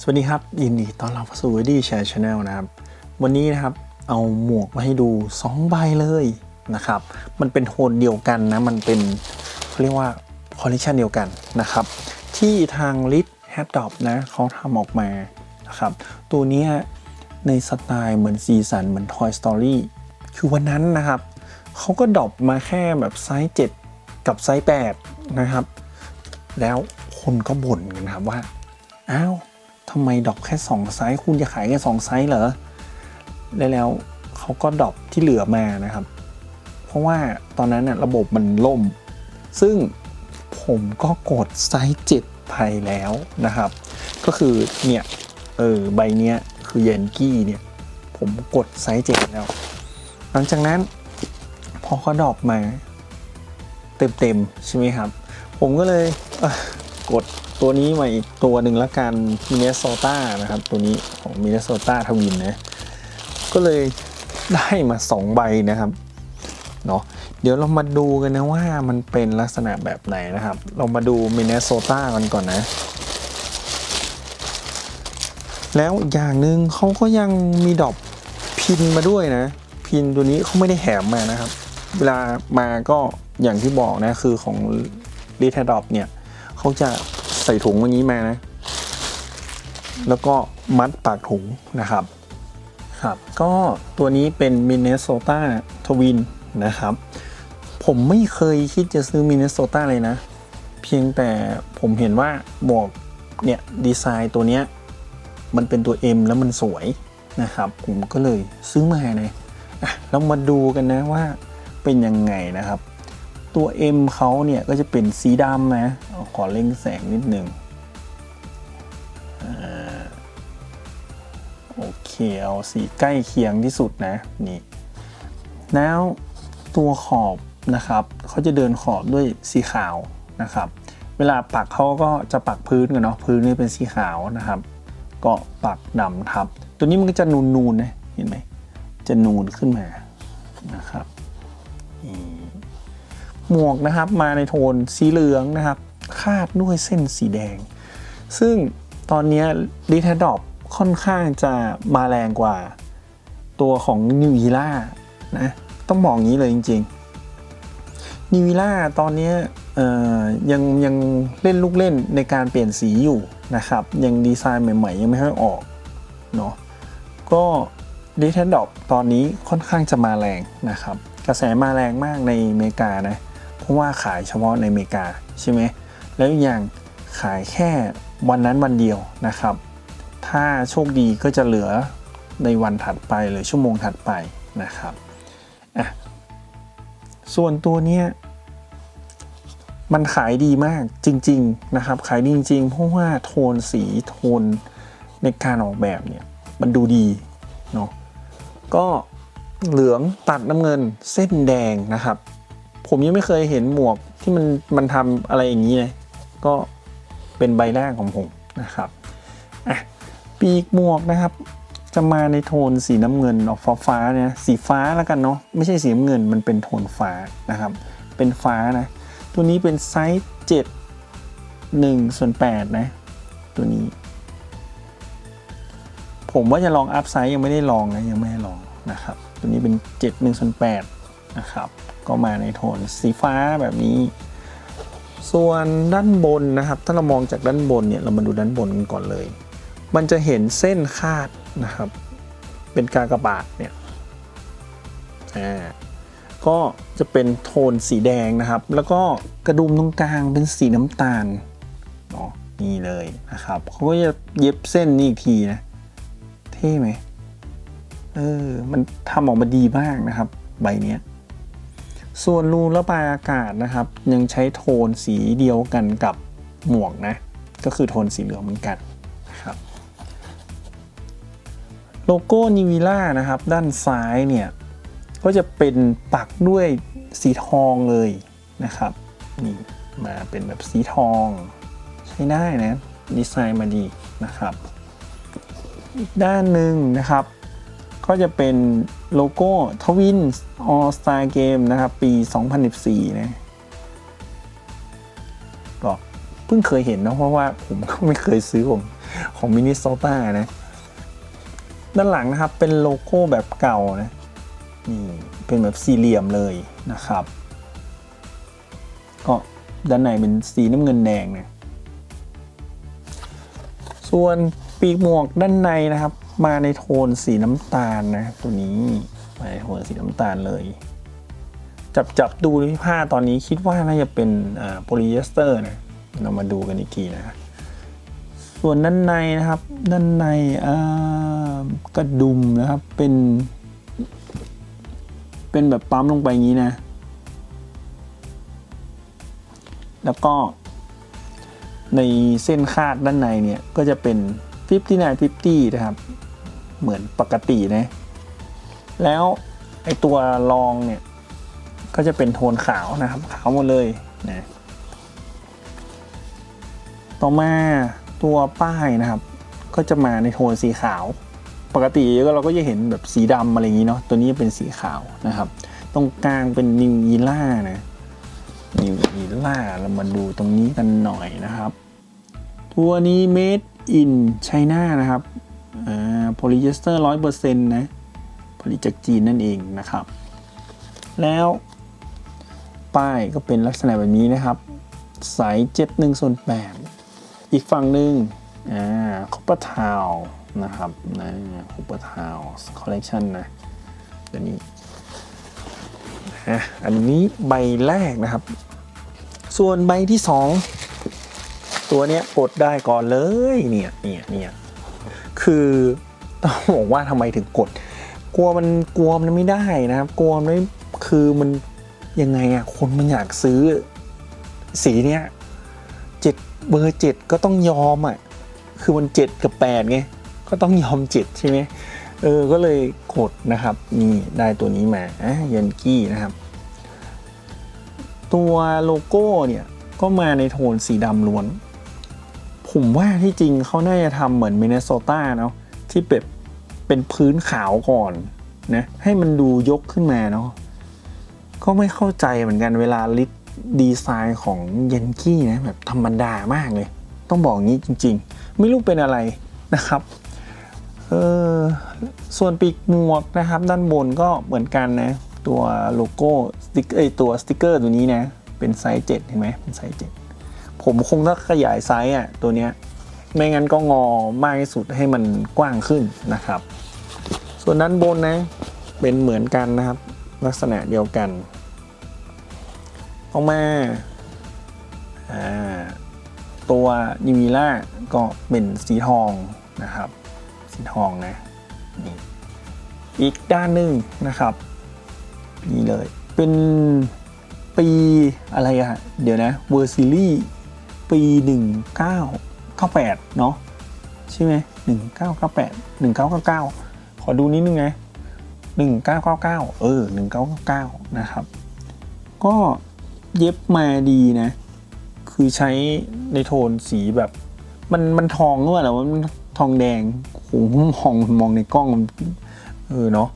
สวัสดีครับ ยินดีต้อนรับสู่ w ดี้แชร์ชาแนลนะครับ วันนี้นะครับเอาหมวกมาให้ดู 2 ใบเลยนะครับ มันเป็นโทนเดียวกันนะ มันเป็นเขาเรียกว่าคอลเลคชันเดียวกันนะครับ ที่ทาง l i t h a d d o p นะเขาทำออกมานะครับ ตัวนี้ในสไตล์เหมือนสีสันเหมือน Toy Story คือวันนั้นนะครับ เขาก็ดรอปมาแค่แบบไซส์ 7 กับไซส์ 8 นะครับ แล้วคนก็บ่นกันครับว่า อ้าว ทำไมดรอปแค่ 2 ไซส์ คุณจะขายแค่2ไซส์เหรอแล้วแล้วเขาก็ดรอปที่เหลือมานะครับ เพราะว่าตอนนั้นน่ะระบบมันล่ม ซึ่งผมก็กดไซส์7ไปแล้วนะครับ ก็คือเนี่ย เออใบเนี้ยคือเยนกี้เนี่ย ผมกดไซส์7แล้ว หลังจากนั้นพอเขาดรอปมา เต็มๆใช่ไหมครับ ผมก็เลยเกด ตัวนี้มาอีกตัวหนึ่งละกันมินเนสโซตานะครับ ตัวนี้ของมินเนสโซตาทวินนะก็เลยได้มา 2 ใบนะครับเนาะเดี๋ยวเรามาดูกันนะว่ามันเป็นลักษณะแบบไหนนะครับ เรามาดูมินเนสโซตากันก่อนนะ แล้วอย่างหนึ่งเขาก็ยังมีดอปพินมาด้วยนะ พินตัวนี้เขาไม่ได้แถมมานะครับ เวลามาก็อย่างที่บอกนะคือของ r e t a d o p เนี่ยเขาจะ ใส่ถุงอย่างนี้มานะ แล้วก็มัดปากถุงนะครับครับก็ตัวนี้เป็น Minnesota Twin นะครับ ผมไม่เคยคิดจะซื้อ Minnesota เลยนะ เพียงแต่ผมเห็นว่าบอกเนี่ย ดีไซน์ตัวเนี้ย มันเป็นตัว M แล้วมันสวยนะครับ ผมก็เลยซื้อมาเลยอะเรามาดูกันนะว่าเป็นยังไงนะครับ ตัว M เขาเนี่ย ก็จะเป็นสีดำนะ ขอเล่งแสงนิดหนึ่งอโอเค เอาสีใกล้เคียงที่สุดนะ นี่ แล้วตัวขอบนะครับเขาจะเดินขอบด้วยสีขาวนะครับ เวลาปักเขาก็จะปักพื้นกันเนาะพื้นนี่เป็นสีขาวนะครับ ก็ปักดำทับ ตัวนี้มันก็จะนูนๆนะเห็นไหมจะนูนขึ้นมานะครับนี่ หมวกนะครับมาในโทนสีเหลืองนะครับ คาดด้วยเส้นสีแดง ซึ่งตอนนี้ดิทดอปค่อนข้างจะมาแรงกว่าตัวของนิว e ล่านะต้องบอกงี้เลยจริงๆนิว e ล่าตอนนี้ยังยังเล่นลูกเล่นในการเปลี่ยนสีอยู่นะครับ ยังดีไซน์ใหม่ๆ ยังไม่ค่อยออกเนาะก็ดิทดอปตอนนี้ค่อนข้างจะมาแรงนะครับ กระแสมาแรงมากในอเมริกานะ เพราะว่าขายเฉพาะในอเมริกาใช่ไหมแล้วอย่างขายแค่วันนั้นวันเดียวนะครับ ถ้าโชคดีก็จะเหลือในวันถัดไปหรือชั่วโมงถัดไปนะครับอะส่วนตัวเนี้ยมันขายดีมากจริง ๆนะครับ ขายดีจริงๆเพราะว่าโทนสีโทนในการออกแบบเนี่ยมันดูดีเนาะก็เหลืองตัดน้ำเงินเส้นแดงนะครับ ผมยังไม่เคยเห็นหมวกที่มันมันทำอะไรอย่างนี้เลยก็เป็นใบแรกของผมนะครับอะปีกหมวกนะครับ จะมาในโทนสีน้ำเงินออกฟ้าฟ้าเนี่ยสีฟ้าแล้วกันเนาะไม่ใช่สีน้ำเงินมันเป็นโทนฟ้านะครับ เป็นฟ้านะตัวนี้เป็นไซส์7 1ส่วน8นะตัวนี้ ผมว่าจะลองอัพไซส์ยังไม่ได้ลองนะยังไม่ได้ลองนะครับ ตัวนี้เป็น 7 1ส่วน8นะครับ ก็มาในโทนสีฟ้าแบบนี้ ส่วนด้านบนนะครับ ถ้าเรามองจากด้านบนเนี่ยเรามาดูด้านบนกันก่อนเลย มันจะเห็นเส้นคาดนะครับ เป็นกากบาทเนี่ยอ่าก็จะเป็นโทนสีแดงนะครับ แล้วก็กระดุมตรงกลางเป็นสีน้ำตาลเนาะนี่เลยนะครับเขาก็จะเย็บเส้นนี่อีกทีนะ เท่ไหมเออ มันทำออกมาดีมากนะครับ ใบเนี้ย ส่วนรูระบายอากาศนะครับ ยังใช้โทนสีเดียวกันกับหมวกนะ ก็คือโทนสีเหลืองเหมือนกันนะครับโลโก้นิวิล่านะครับ ด้านซ้ายเนี่ยก็จะเป็นปักด้วยสีทองเลยนะครับนี่มาเป็นแบบสีทองใช้ได้นะดีไซน์มาดีนะครับ อีกด้านหนึ่งนะครับ ก็จะเป็น โลโก้ทวิน All Star Game นะครับ ปี 2014 นะก็เพิ่งเคยเห็นนะเพราะว่าผมก็ไม่เคยซื้อผมของมินนิโซตานะ ด้านหลังนะครับเป็นโลโก้แบบเก่านะ นี่ เป็นแบบสี่เหลี่ยมเลยนะครับ ก็ด้านในเป็นสีน้ำเงินแดงนะ ส่วนปีกหมวกด้านในนะครับ มาในโทนสีน้ำตาลนะตัวนี้มาในโทนสีน้ำตาลเลย จับจับดูที่ผ้าตอนนี้คิดว่าน่าจะเป็นโพลีเอสเตอร์นะเรามาดูกันอีกทีนะ ส่วนด้านในนะครับ ด้านในกระดุมนะครับเป็น เป็นแบบปั๊มลงไปอย่างนี้นะ แล้วก็ในเส้นคาดด้านในเนี่ย ก็จะเป็น59 50 นะครับ เหมือนปกตินะ แล้วไอตัวรองเนี่ย ก็จะเป็นโทนขาวนะครับ ขาวหมดเลยนะต่อมาตัวป้ายนะครับ ก็จะมาในโทนสีขาว ปกติเราก็จะเห็นแบบสีดำอะไรอย่างนี้เนาะตัวนี้เป็นสีขาวนะครับ ตรงกลางเป็นนิวยีล่านะนิวยีล่าเรามาดูตรงนี้กันหน่อยนะครับ ตัวนี้ made in China นะครับอ่า โพลีเอสเตอร์ร้อยเปอร์เซ็นต์นะผลิตจากจีนนั่นเองนะครับ แล้วป้ายก็เป็นลักษณะแบบนี้นะครับ สายเจ็ดหนึ่งส่วนแปดอีกฝั่งหนึ่งอ่าคอปเปอร์ทาวนะครับนะคอปเปอร์ทาวคอลเลกชันนะตัวนี้อะอันนี้ใบแรกนะครับ ส่วนใบที่สองตัวเนี้ยกดได้ก่อนเลยเนี่ยเนี่ยเนี่ยคือ ต้องบอกว่าทำไมถึงกด กลัวมันกลัวมันไม่ได้นะครับ กลัวมันคือมันยังไงอะคนมันอยากซื้อสีเนี้ยเจ็ดเบอร์เจ็ดก็ต้องยอมอะคือมันเจ็ดกับแปดไงก็ต้องยอมเจ็ดใช่ไหมเออก็เลยกดนะครับนี่ได้ตัวนี้มาอะยันกี้นะครับ ตัวโลโก้เนี่ยก็มาในโทนสีดำล้วน ผมว่าที่จริงเขาน่าจะทำเหมือนมินนโซตาเนาะที่แบบ เป็นพื้นขาวก่อนนะให้มันดูยกขึ้นมาเนาะก็ไม่เข้าใจเหมือนกันเวลาลิดดีไซน์ของเยนกี้นะแบบธรรมดามากเลย ต้องบอกงี้จริง ๆ ไม่รู้เป็นอะไรนะครับเออส่วนปีกหมวกนะครับ ด้านบนก็เหมือนกันนะ ตัวโลโก้สติ๊กเอตัวสติ๊กเกอร์ตัวนี้นะ เป็นไซส์7เห็นไหมเป็นไซส์7ผมคงต้องขยายไซส์อะตัวเนี้ย ไม่งั้นก็งอมากที่สุดให้มันกว้างขึ้นนะครับ ส่วนด้านบนนะเป็นเหมือนกันนะครับ ลักษณะเดียวกัน ออกมาตัวนิวิล่าก็เป็นสีทองนะครับ สีทองนะนี่อีกด้านหนึ่งนะครับนี่เลยเป็นปีอะไรอะเดี๋ยวนะเวอร์ซิลี่ปี 1998 เนาะใช่ไหม1998 1999 ขอดูนิดนึงนะ1999 เออ 1999 นะครับ ก็เย็บมาดีนะ คือใช้ในโทนสีแบบ มันมันทองด้วยแหละว่ามันทองแดงโอ้โหมองมองในกล้อง เออเนาะ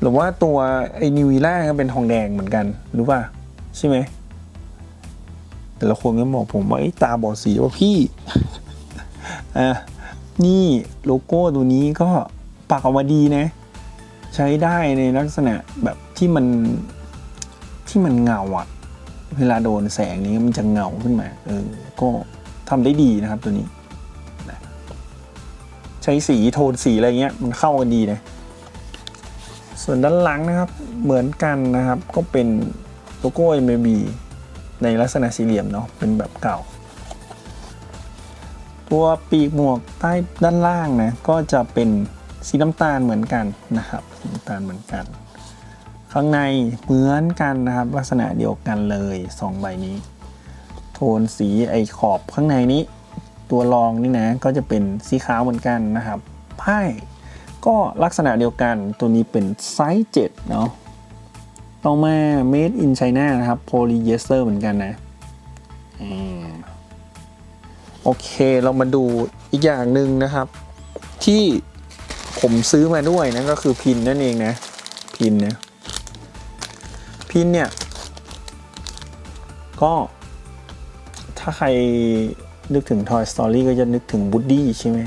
หรือว่าตัวไอ้นิวิล่าก็เป็นทองแดงเหมือนกันรู้ป่ะใช่ไหมแต่ละคนก็บอกผมว่าไอ้ตาบอดสีว่าพี่ อะนี่โลโก้ตัวนี้ก็ปักออกมาดีนะ ใช้ได้ในลักษณะแบบที่มันที่มันเงาอะเวลาโดนแสงนี้มันจะเงาขึ้นมา เออ ก็ทำได้ดีนะครับตัวนี้ ใช้สีโทนสีอะไรเงี้ยมันเข้ากันดีนะ ส่วนด้านหลังนะครับเหมือนกันนะครับ ก็เป็นโลโก้ MLB ในลักษณะสี่เหลี่ยมเนาะเป็นแบบเก่า ตัวปีกหมวกใต้ด้านล่างนะก็จะเป็นสีน้ำตาลเหมือนกันนะครับสีน้ำตาลเหมือนกัน ข้างในเหมือนกันนะครับ ลักษณะเดียวกันเลยสองใบนี้ โทนสีไอขอบข้างในนี้ ตัวรองนี่นะก็จะเป็นสีขาวเหมือนกันนะครับไพ่ก็ลักษณะเดียวกันตัวนี้เป็นไซส์7เนาะต่อมา made in China นะครับ polyester เหมือนกันนะอืม โอเคเรามาดูอีกอย่างหนึ่งนะครับ ที่ผมซื้อมาด้วยนะก็คือพินนั่นเองนะพินนะพินเนี่ย ก็ ถ้าใครนึกถึง Toy Story ก็จะนึกถึง Woody ใช่ไหม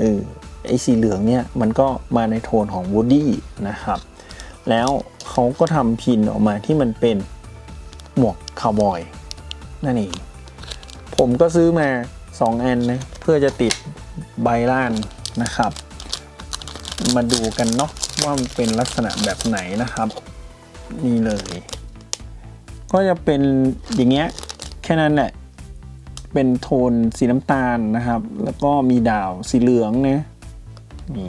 เออไอสีเหลืองเนี่ย มันก็มาในโทนของ Woody นะครับ แล้วเขาก็ทำพินออกมาที่มันเป็นหมวกคาวบอย นั่นเอง ผมก็ซื้อมา 2อันนะเพื่อจะติดใบล่านนะครับ มาดูกันเนาะว่ามันเป็นลักษณะแบบไหนนะครับ นี่เลย ก็จะเป็นอย่างเงี้ยแค่นั้นแหละเป็นโทนสีน้ำตาลนะครับ แล้วก็มีดาวสีเหลืองนะมี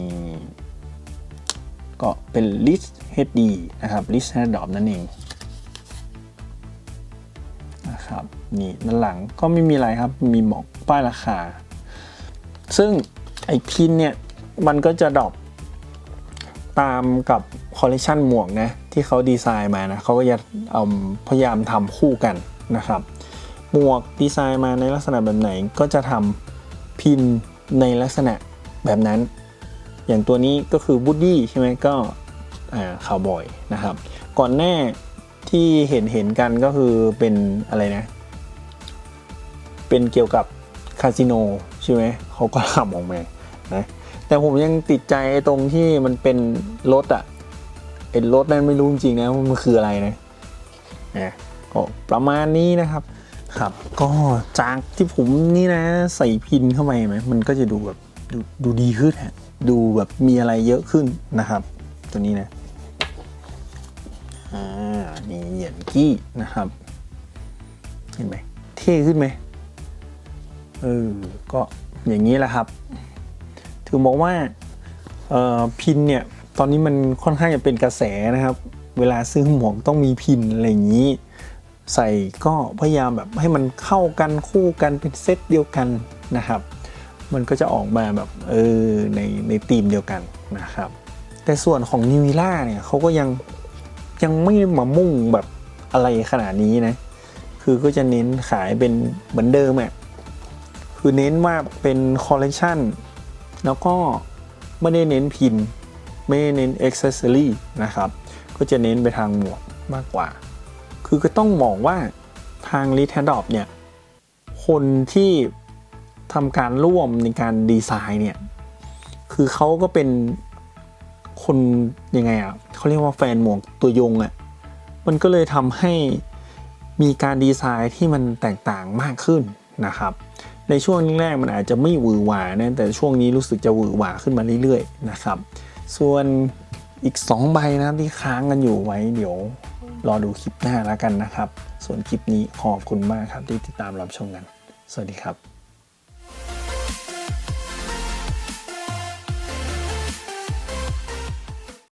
ก็เป็น list HD นะครับ list head drop นั่นเอง นะครับนี่ด้านหลังก็ไม่มีอะไรครับ มีบอกป้ายราคา ซึ่งไอพินเนี่ยมันก็จะดรอปตามกับคอลเล t ชันหมวกนะที่เขาดีไซน์มานะเขาก็จะเอาพยายามทำคู่กันนะครับ หมวกดีไซน์มาในลักษณะแบบไหนก็จะทำพินในลักษณะแบบนั้น อย่างตัวนี้ก็คือบูดดี้ใช่ไหมก็อ่าวบอยนะครับ ก่อนหน้า ที่เห็นเห็นกันก็คือเป็นอะไรนะ เป็นเกี่ยวกับคาสิโนใช่ไหมเขาก็ทำออกมานะแต่ผมยังติดใจไอ้ตรงที่มันเป็นรถอะไอ้รถนั้นไม่รู้จริงๆนะว่ามันคืออะไรนะนะก็ประมาณนี้นะครับ ครับ ก็จากที่ผมนี่นะ ใส่พินเข้าไปไหมมันก็จะดูแบบดูดูดีขึ้นฮะดูแบบมีอะไรเยอะขึ้นนะครับ ตัวนี้นะ อ่า นี่เหยียนกี้นะครับ เห็นไหมเท่ขึ้นไหมเออ ก็อย่างนี้แหละครับ ถือบอกว่าออพินเนี่ย ตอนนี้มันค่อนข้างจะเป็นกระแสนะครับ เวลาซื้อหมวกต้องมีพินอะไรอย่างนี้ ใส่ก็พยายามแบบให้มันเข้ากันคู่กันเป็นเซตเดียวกันนะครับ มันก็จะออกมาแบบเออในในธีมเดียวกันนะครับ แต่ส่วนของนิวิล่าเนี่ยเขาก็ยัง ยังไม่มามุ่งแบบอะไรขนาดนี้นะ คือก็จะเน้นขายเป็นเหมือนเดิมอะ่ะคือเน้นว่าเป็นคอลเล t ชันแล้วก็ไม่ได้เน้นพินไม่ได้เน้นอ็อกเซอรี่นะครับ ก็จะเน้นไปทางหมวกมากกว่า คือก็ต้องมองว่าทาง r e t a d o p เนี่ย คนที่ทำการร่วมในการดีไซน์เนี่ย คือเขาก็เป็น คนยังไงอะเขาเรียกว่าแฟนหมวกตัวยงอะมันก็เลยทำให้มีการดีไซน์ที่มันแตกต่างมากขึ้นนะครับในช่วงแรกมันอาจจะไม่หวือหวานะแต่ช่วงนี้รู้สึกจะหวือหวาขึ้นมาเรื่อยๆนะครับ ส่วนอีก 2 ใบนะครับที่ค้างกันอยู่ไว้เดี๋ยวรอดูคลิปหน้าแล้วกันนะครับ ส่วนคลิปนี้ขอบคุณมากครับที่ติดตามรับชมกัน สวัสดีครับ